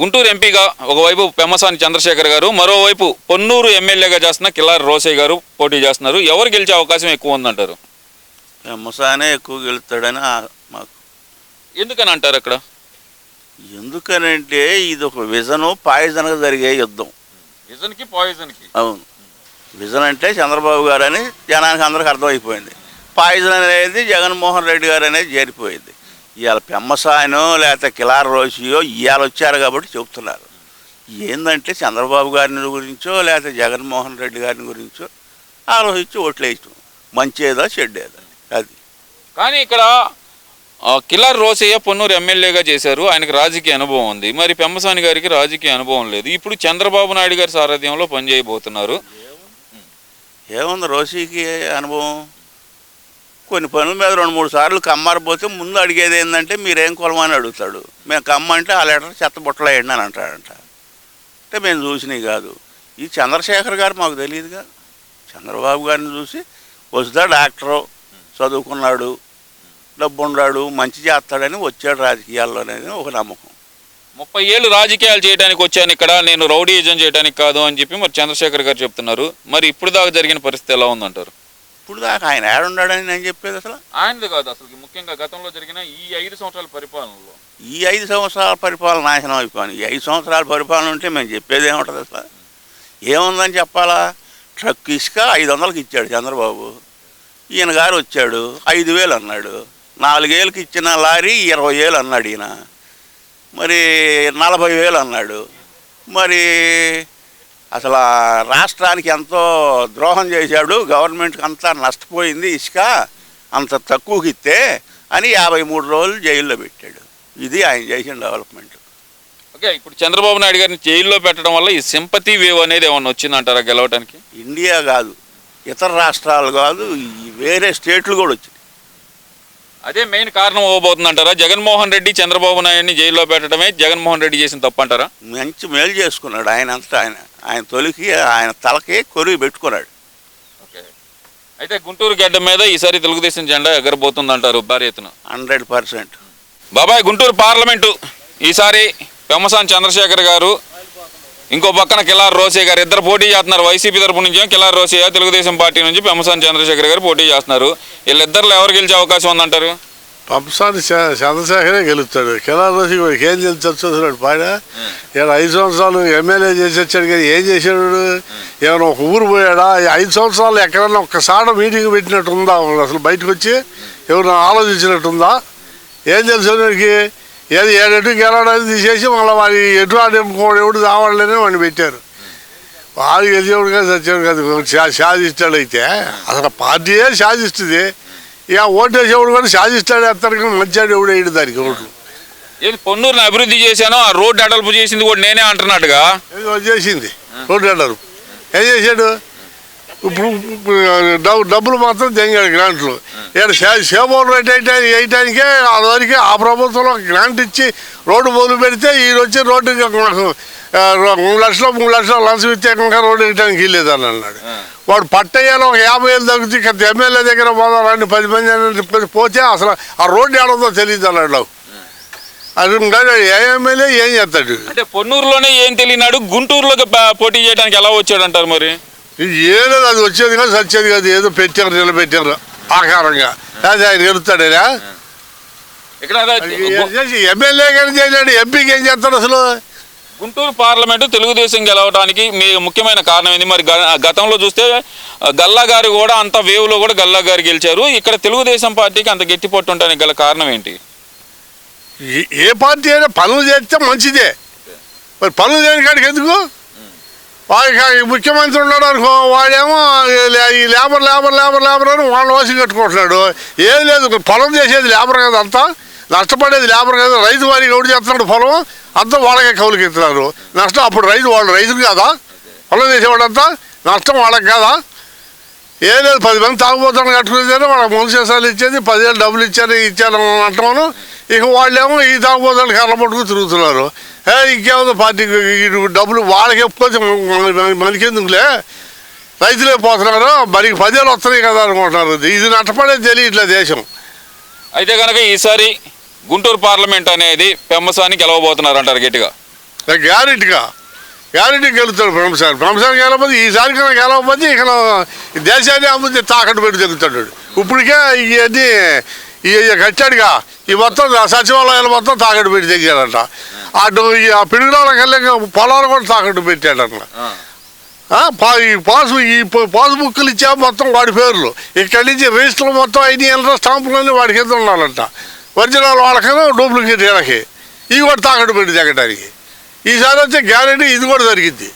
గుంటూరు ఎంపీగా ఒకవైపు పెమ్మసాని చంద్రశేఖర్ గారు మరోవైపు పొన్నూరు ఎమ్మెల్యేగా చేస్తున్న కిలారి రోసయ్య గారు పోటీ చేస్తున్నారు. ఎవరు గెలిచే అవకాశం ఎక్కువ ఉందంటారు? పెమ్మసానే ఎక్కువ గెలుస్తాడని మాకు. ఎందుకని అంటారు అక్కడ? ఎందుకనంటే ఇది ఒక విజను పాయిజన్గా జరిగే యుద్ధం. విజన్కి పాయిజన్కి. అవును. విజన్ అంటే చంద్రబాబు గారు అని జనానికి అందరికి అర్థమైపోయింది. పాయిజన్ అనేది జగన్మోహన్ రెడ్డి గారు అనేది చేరిపోయింది. ఇవాళ పెమ్మసాయనో లేకపోతే కిలార రోషియో ఇవాళ వచ్చారు కాబట్టి చెప్తున్నారు ఏంటంటే చంద్రబాబు గారిని గురించో లేకపోతే జగన్మోహన్ రెడ్డి గారిని గురించో ఆలోచించి ఓట్లు వేయటం. మంచేదా చెడ్డేదా? అది. కానీ ఇక్కడ కిలారి రోసయ్య పొన్నూరు ఎమ్మెల్యేగా చేశారు. ఆయనకు రాజకీయ అనుభవం ఉంది. మరి పెమ్మసాని గారికి రాజకీయ అనుభవం లేదు. ఇప్పుడు చంద్రబాబు నాయుడు గారి సారథ్యంలో పనిచేయబోతున్నారు. ఏముంది రోషికి అనుభవం? కొన్ని పనుల మీద రెండు మూడు సార్లు కమ్మారిపోతే ముందు అడిగేది ఏంటంటే మీరేం కొలమని అడుగుతాడు. మేము కమ్మంటే ఆ లెటర్ చెత్త బుట్టలో అని అంటాడంట. అంటే మేము చూసినవి కాదు. ఈ చంద్రశేఖర్ గారు మాకు తెలియదుగా. చంద్రబాబు గారిని చూసి వస్తుందా డాక్టరు చదువుకున్నాడు డబ్బు ఉన్నాడు మంచి చేస్తాడని వచ్చాడు రాజకీయాల్లోనేది ఒక నమ్మకం. ముప్పై ఏళ్ళు రాజకీయాలు చేయడానికి వచ్చాను ఇక్కడ. నేను రౌడీజం చేయడానికి కాదు అని చెప్పి మరి చంద్రశేఖర్ గారు చెప్తున్నారు. మరి ఇప్పుడు దాకా జరిగిన పరిస్థితి ఎలా ఉందంటారు? ఇప్పుడు దాకా ఆయన ఏడున్నాడని నేను చెప్పేది అసలు? ఆయనది కాదు అసలు. ముఖ్యంగా గతంలో జరిగిన ఈ ఐదు సంవత్సరాల పరిపాలనలో. ఈ ఐదు సంవత్సరాల పరిపాలన నాశనం అయిపోయింది. ఈ ఐదు సంవత్సరాల పరిపాలన ఉంటే మేము చెప్పేది ఏముంటుంది అసలు? ఏముందని చెప్పాలా? ట్రక్ ఇసుక ఐదు వందలకి ఇచ్చాడు చంద్రబాబు. ఈయన గారు వచ్చాడు ఐదు వేలు అన్నాడు. నాలుగేళ్ళకి ఇచ్చిన లారీ ఇరవై వేలు అన్నాడు ఈయన. మరి నలభై వేలు అన్నాడు. మరి అసలు రాష్ట్రానికి ఎంతో ద్రోహం చేశాడు. గవర్నమెంట్కి అంతా నష్టపోయింది ఇసుక అంత తక్కువకి ఇస్తే అని యాభై మూడు రోజులు జైల్లో పెట్టాడు. ఇది ఆయన చేసిన డెవలప్మెంట్. ఓకే ఇప్పుడు చంద్రబాబు నాయుడు గారిని జైల్లో పెట్టడం వల్ల ఈ సింపతి వేవ్ అనేది ఏమన్నా వచ్చిందంటారా గెలవడానికి ఇండియా కాదు ఇతర రాష్ట్రాలు కాదు వేరే స్టేట్లు కూడా వచ్చినాయి అదే మెయిన్ కారణం అవ్వబోతుందంటారా? జగన్మోహన్ రెడ్డి చంద్రబాబు నాయుడిని జైల్లో పెట్టడమే జగన్మోహన్ రెడ్డి చేసిన తప్పు అంటారా మంచి మేలు చేసుకున్నాడు ఆయన అంతా ఆయన ఆయన తొలికి ఆయన తలకి కొరివి పెట్టుకున్నాడు. ఓకే. అయితే గుంటూరు గడ్డ మీద ఈసారి తెలుగుదేశం జెండా ఎగరబోతుందంటారు భారీ ఎత్తున. Hundred percent. బాబాయ్ గుంటూరు పార్లమెంటు. ఈసారి పెమ్మసాని చంద్రశేఖర్ గారు ఇంకో పక్కన కిలార్ రోసే గారు ఇద్దరు పోటీ చేస్తున్నారు. వైసీపీ తరపు నుంచి కిలార్ రోసయ్య తెలుగుదేశం పార్టీ నుంచి పెమ్మసాని చంద్రశేఖర్ గారు పోటీ చేస్తున్నారు. వీళ్ళిద్దరిలో ఎవరు గెలిచే అవకాశం ఉందంటారు? పంపసాని చంద్రశేఖరే గెలుస్తాడు. కిలార్ రోజు వాడికి ఏం తెలిసి చూస్తున్నాడు పాడ ఇక్కడ ఐదు సంవత్సరాలు ఎమ్మెల్యే చేసి వచ్చాడు కానీ ఏం చేశాడు? ఏమైనా ఒక ఊరు పోయాడా? ఈ ఐదు సంవత్సరాలు ఎక్కడన్నా ఒక్కసారి మీటింగ్ పెట్టినట్టు ఉందా అసలు బయటకు వచ్చి ఎవరైనా ఆలోచించినట్టుందా? ఏం తెలుసు వాడికి ఏది ఏడెటు గెలవడానికి తీసేసి మళ్ళీ వాడి ఎటు ఆడేముకోడు ఎవడు రావాలని వాడిని పెట్టారు. వాడు గెలిచేవాడు కాదు సచ్చేవాడు కాదు. శాదిస్తాడు అయితే అసలు పార్టీయే శాదిస్తుంది ఇక ఓటు వేసేవాడు కూడా శాదిస్తాడు ఎత్తాడు కానీ మంచివాడు ఎవడు వేయడు దానికి ఓట్లు. ఏది పొన్నూరుని అభివృద్ధి చేశానో ఆ రోడ్డు అడల్పు చేసింది కూడా నేనే అంటున్నట్టుగా? ఏదో వచ్చేసింది రోడ్డు అన్నారు ఏం చేశాడు? ఇప్పుడు ఇప్పుడు డబ్బు డబ్బులు మాత్రం తెంగాడు గ్రాంట్లు. ఇక్కడ సేవలు రేట్ అయితే వేయటానికే అదివరకే ఆ ప్రభుత్వంలో గ్రాంట్ ఇచ్చి రోడ్డు మొదలు పెడితే ఈ వచ్చి రోడ్డు మాకు మూడు లక్షలు మూడు లక్షలు లంచం ఇంకా రోడ్డు వేయడానికి వీల్లేదని అన్నాడు. వాడు పట్టయ్యాలో ఒక యాభై వేలు తగ్గుతుంది ఇక ఎమ్మెల్యే దగ్గర పోదాం పది మంది పోతే అసలు ఆ రోడ్డు ఏడదో తెలియదు అన్నాడు. నాకు. అది ఏ ఎమ్మెల్యే ఏం చేస్తాడు? అంటే పొన్నూరులోనే ఏం తెలియనాడు? గుంటూరులోకి పోటీ చేయడానికి ఎలా వచ్చాడు అంటారు మరి? ఇది ఏదో అది వచ్చేది కాదు సచ్చేది కాదు ఏదో పెట్టారు నిలబెట్టారు ఆకారంగా. అది ఆయన ఇక్కడ అదే- ఎమ్మెల్యే కానీ చేయలేడు ఎంపీకి ఏం చేస్తాడు అసలు? గుంటూరు పార్లమెంటు తెలుగుదేశం గెలవడానికి మీ ముఖ్యమైన కారణం ఏంది? మరి గతంలో చూస్తే గల్లా గారు కూడా అంత వేవ్లో కూడా గల్లా గారు గెలిచారు. ఇక్కడ తెలుగుదేశం పార్టీకి అంత గట్టి పట్టు ఉండడానికి గల కారణం ఏంటి? ఏ- పార్టీ అయినా పనులు చేస్తే మంచిదే. మరి పనులు చేయని కాడికి ఎందుకు? ముఖ్యమంత్రి ఉన్నాడు అనుకో వాడేమో ఈ లేబర్ లేబర్ లేబర్ లేబర్ అని వాళ్ళ వాసి కట్టుకుంటున్నాడు. ఏం లేదు పొలం చేసేది లేబర్ కదా అంతా. నష్టపడేది లేబర్ కదా. రైతు వారికి ఎవడు చేస్తున్నాడు పొలం? అంతా వాళ్ళకే కౌలుకి ఎత్తున్నారు నష్టం అప్పుడు రైతు వాళ్ళు రైతులు కాదా? పొలం చేసేవాడంతా నష్టం వాళ్ళకి కాదా? ఏం లేదు పది మంది తాగుబోతాను కట్టుకునేది వాళ్ళకి మూడు చేసాలు ఇచ్చేది పదివేలు డబ్బులు ఇచ్చారు ఇచ్చారు అంటాను ఇక వాళ్ళేమో ఈ తాగుబోతాను కర్ర పట్టుకు తిరుగుతున్నారు. ఇంకేముందో పార్టీకి ఈ డబ్బులు వాళ్ళకి ఎప్పుకోవచ్చు మనకెందుకులే? రైతులే పోతున్నారు మరి పదేళ్ళు వస్తున్నాయి కదా అనుకుంటున్నారు. ఇది నష్టపడేది తెలియట్లే దేశం. అయితే కనుక ఈసారి గుంటూరు పార్లమెంట్ అనేది పెమ్మసాని గెలవబోతున్నారు అంటారు గట్టిగా గ్యారెంటీగా? గ్యారెంటీ గెలుస్తాడు బ్రహ్మసారి బ్రహ్మసారి గెలవకపోతే ఈసారి కన్నా గెలవకపోతే ఇక ఈ దేశాన్ని అమ్ముతే తాకట్టు పెట్టి తిరుగుతాడు. ఇప్పటికే ఇవన్నీ ఈ కట్టాడుగా ఈ మొత్తం సచివాలయాలు మొత్తం తాకట్టు పెట్టి తెచ్చాడంట అటు ఈ ఆ పిడుగురాళ్ళకెళ్ళి పొలాలు కూడా తాకట్టు పెట్టాడంట. ఈ పాసు ఈ ప- పాస్బుక్లు ఇచ్చా మొత్తం వాడి పేర్లు. ఇక్కడి నుంచి రిజిస్టర్లు మొత్తం ఐదు ఏళ్ళ స్టాంపులన్నీ వాడి కింద ఉండాలంట ఒరిజినల్ వాళ్ళకైనా డూప్లికేట్ వీళ్ళకి ఇవి కూడా తాకట్టు పెట్టి తగ్గడానికి ఈసారి వచ్చే గ్యారెంటీ ఇది కూడా జరిగింది.